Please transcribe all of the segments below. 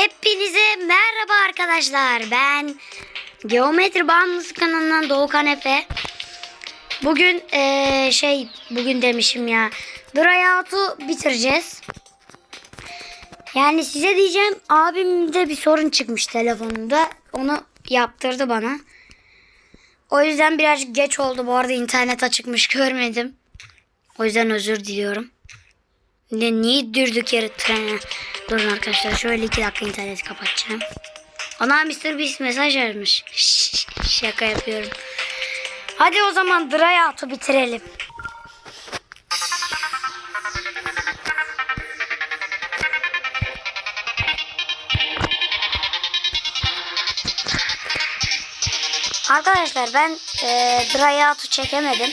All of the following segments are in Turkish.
Hepinize merhaba arkadaşlar. Ben Geometri Bağımlısı kanalından Doğukan Efe. Bugün eee, şey bugün demişim ya. Dryoutu bitireceğiz. Yani size diyeceğim abimde bir sorun çıkmış telefonunda. Onu yaptırdı bana. O yüzden birazcık geç oldu. Bu arada internet açıkmış görmedim. O yüzden özür diliyorum. Ne niye dürdük yere trene? Durun arkadaşlar şöyle iki dakika interneti kapatacağım. Ana Mr. Beast mesaj. Şş, Şaka yapıyorum. Hadi o zaman Dryoutu bitirelim. Arkadaşlar ben e, Dryoutu çekemedim.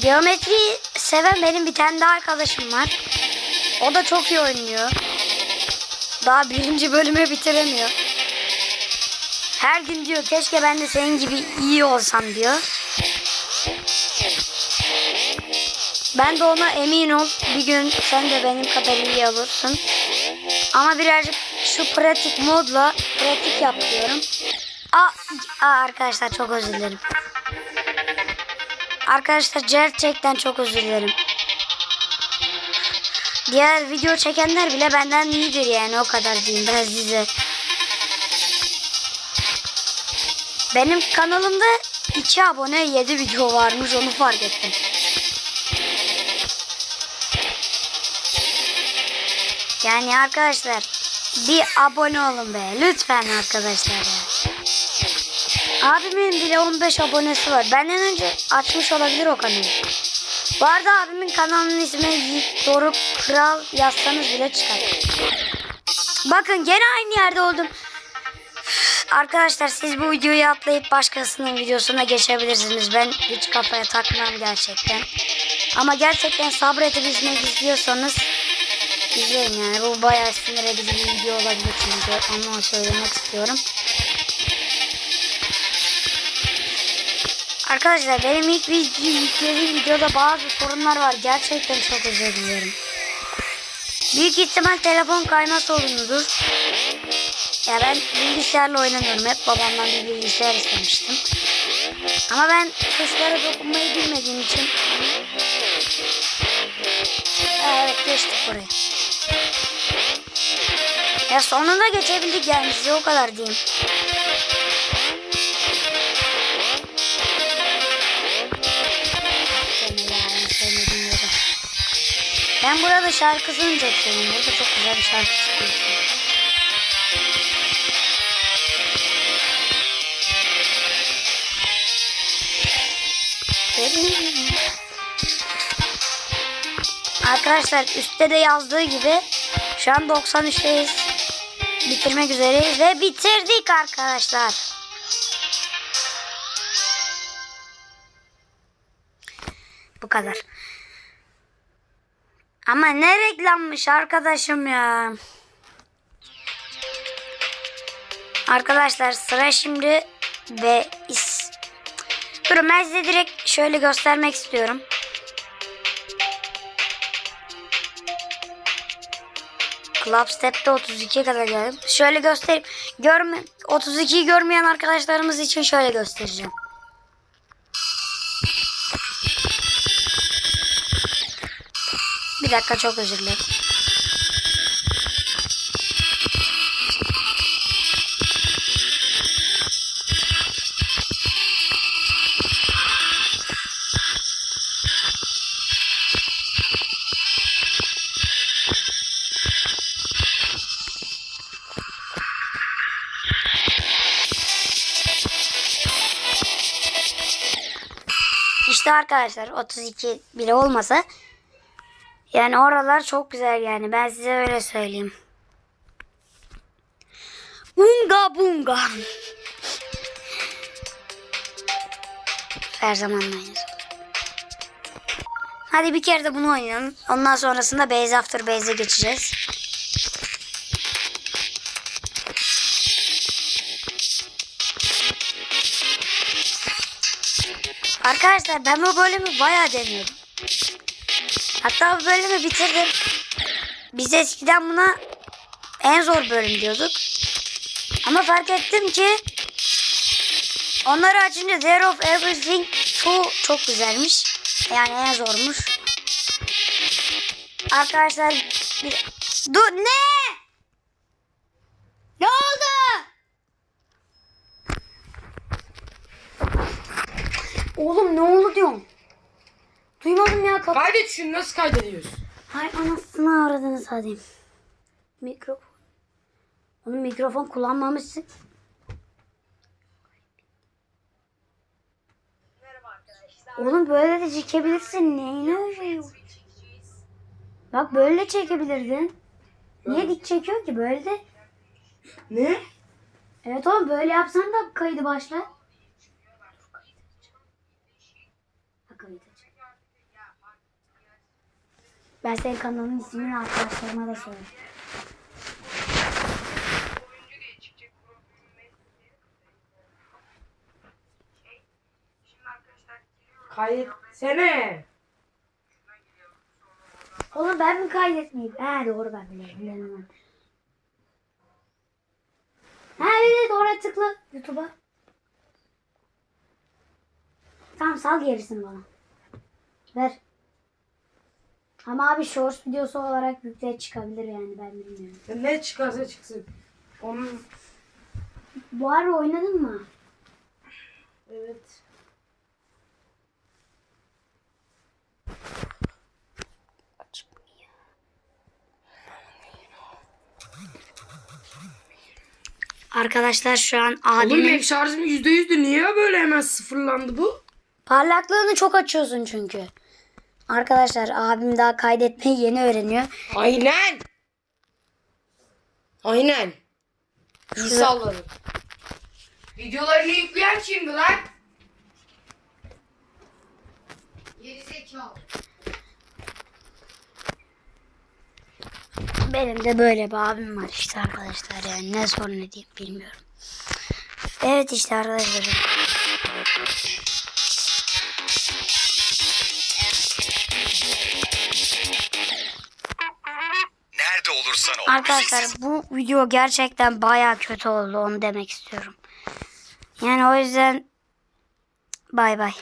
Geometriyi seven benim bir tane daha arkadaşım var. O da çok iyi oynuyor. Daha birinci bölümü bitiremiyor. Her gün diyor keşke ben de senin gibi iyi olsam diyor. Ben de ona emin ol bir gün sen de benim kadar iyi olursun. Ama birazcık şu pratik modla pratik yap diyorum. Aa, aa arkadaşlar çok özür dilerim. Arkadaşlar gerçekten çok özür dilerim. Diğer video çekenler bile benden iyidir yani o kadar diyeyim ben size. Benim kanalımda 2 abone 7 video varmış onu fark ettim. Yani arkadaşlar bir abone olun be lütfen arkadaşlar ya. Abimin bile 15 abonesi var. Benden önce açmış olabilir o kanalı. Bu arada abimin kanalının ismi Yiğit Doruk Kral yazsanız bile çıkar. Bakın gene aynı yerde oldum. Arkadaşlar siz bu videoyu atlayıp başkasının videosuna geçebilirsiniz. Ben hiç kafaya takmam gerçekten. Ama gerçekten sabredip izlemek istiyorsanız izleyin yani. Bu bayağı sinir edici bir video olabilir çünkü onu söylemek istiyorum. Arkadaşlar benim ilk yüklediğim videoda bazı sorunlar var. Gerçekten çok özür diliyorum. Büyük ihtimal telefon kayma sorunudur. Ya ben bilgisayarla oynamıyorum. Hep babamdan bir bilgisayar istemiştim. Ama ben tuşlara dokunmayı bilmediğim için Evet geçtik buraya. Ya sonunda geçebildik yani size o kadar diyeyim. Ben burada şarkısını çok seviyorum. Burada çok güzel bir şarkı çıkıyor. Arkadaşlar üstte de yazdığı gibi şu an 93'teyiz. Bitirmek üzereyiz ve bitirdik arkadaşlar. Bu kadar. Ama ne reklammış arkadaşım ya. Arkadaşlar sıra şimdi ve is. Durun ben size direkt şöyle göstermek istiyorum. Club Step'te 32 kadar geldim. Şöyle göstereyim. Görme 32'yi görmeyen arkadaşlarımız için şöyle göstereceğim. Bir dakika çok özür dilerim. İşte arkadaşlar 32 bile olmasa yani oralar çok güzel yani ben size öyle söyleyeyim. Unga bunga. Her zaman aynı. Hadi bir kere de bunu oynayalım. Ondan sonrasında Base After Base'e geçeceğiz. Arkadaşlar ben bu bölümü bayağı deniyordum. Hatta bu bölümü bitirdim. biz eskiden buna en zor bölüm diyorduk. Ama fark ettim ki onları açınca There of Everything Two çok güzelmiş. Yani en zormuş. Arkadaşlar bir... Dur ne? Ne oldu? Oğlum ne oldu diyorum. Duymadım ya. Kap Kaydet şunu nasıl kaydediyorsun? Hay anasını aradınız hadi. Mikrofon. Onun mikrofon kullanmamışsın. Oğlum böyle de çekebilirsin. Neyine öyle Bak böyle çekebilirdin. Niye dik çekiyor ki böyle de? Ne? Evet oğlum böyle yapsan da kaydı başla. Ben senin kanalın ismini arkadaşlarıma da söyleyeyim. Kaydetsene. Oğlum ben mi kaydetmeyeyim? He doğru ben biliyorum. Bir de doğru tıkla YouTube'a. Tamam sal gerisini bana. Ver. Ama abi shorts videosu olarak yükle çıkabilir yani ben bilmiyorum. Ne çıkarsa çıksın. Onun Bu ara oynadın mı? evet. Arkadaşlar şu an Oğlum abimin benim şarjım yüzde yüzdü. Niye böyle hemen sıfırlandı bu? parlaklığını çok açıyorsun çünkü. Arkadaşlar abim daha kaydetmeyi yeni öğreniyor. Aynen. Aynen. İyi salladım. Videolarını yükleyen kimdi lan? Geri zekalı. Benim de böyle bir abim var işte arkadaşlar yani ne sorun ne diyeyim bilmiyorum. Evet işte arkadaşlar. Arkadaşlar bu video gerçekten baya kötü oldu onu demek istiyorum. Yani o yüzden bay bay.